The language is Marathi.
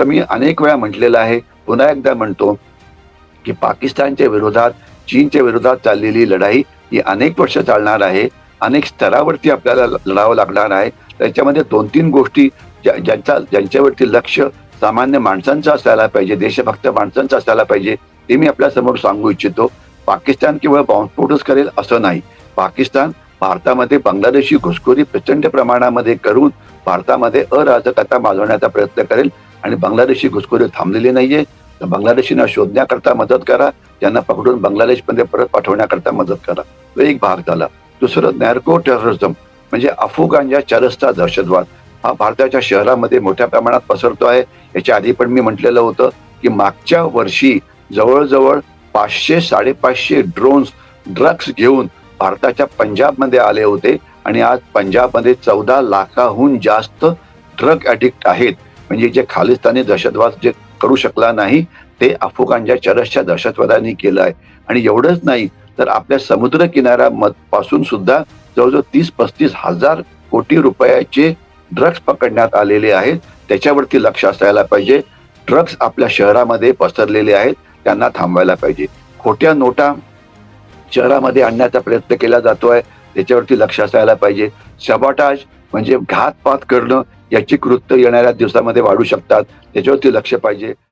तर मी अनेक वेळा म्हटलेलं आहे पुन्हा एकदा म्हणतो की पाकिस्तानच्या विरोधात चीनच्या विरोधात चाललेली लढाई ही अनेक वर्ष चालणार आहे अनेक स्तरावरती आपल्याला लढावं लागणार आहे. त्याच्यामध्ये दोन तीन गोष्टी ज्यांचा ज्यांच्यावरती लक्ष सामान्य माणसांचं असायला पाहिजे देशभक्त माणसांचं असायला पाहिजे ते मी आपल्यासमोर सांगू इच्छितो. पाकिस्तान केवळ बॉम्बस्फोटच करेल असं नाही. पाकिस्तान भारतामध्ये बांगलादेशी घुसखोरी प्रचंड प्रमाणामध्ये करून भारतामध्ये अराजकता माजवण्याचा प्रयत्न करेल. आणि बांगलादेशी घुसखोरी थांबलेली नाहीये. तर बांगलादेशींना शोधण्याकरता मदत करा. त्यांना पकडून बांगलादेशमध्ये परत पाठवण्याकरता मदत करा. तो एक भाग झाला. दुसरं नॅर्को टेररिझम म्हणजे अफगाणच्या चरस्ता दहशतवाद. हा भारताच्या शहरामध्ये मोठ्या प्रमाणात पसरतो आहे. याच्या आधी पण मी म्हटलेलं होतं की मागच्या वर्षी जवळजवळ पाचशे साडेपाचशे ड्रोन्स ड्रग्स घेऊन भारताच्या पंजाबमध्ये आले होते. आणि आज पंजाबमध्ये चौदा लाखाहून जास्त ड्रग ॲडिक्ट आहेत. म्हणजे जे खालिस्तानी दहशतवाद जे करू शकला नाही ते अफगाणच्या चरसच्या दहशतवादाने केलं आहे. आणि एवढंच नाही तर आपल्या समुद्र किनाऱ्या पासून सुद्धा जवळजवळ तीस पस्तीस हजार कोटी रुपयाचे ड्रग्स पकडण्यात आलेले आहेत. त्याच्यावरती लक्ष असायला पाहिजे. ड्रग्स आपल्या शहरामध्ये पसरलेले आहेत त्यांना थांबवायला पाहिजे. खोट्या नोटा शहरामध्ये आणण्याचा प्रयत्न केला जातोय त्याच्यावरती लक्ष असायला पाहिजे. शबाटाज म्हणजे घातपात करणं याची कृत्य येणाऱ्या दिवसामध्ये वाढू शकतात. त्याच्यावरती लक्ष पाहिजे.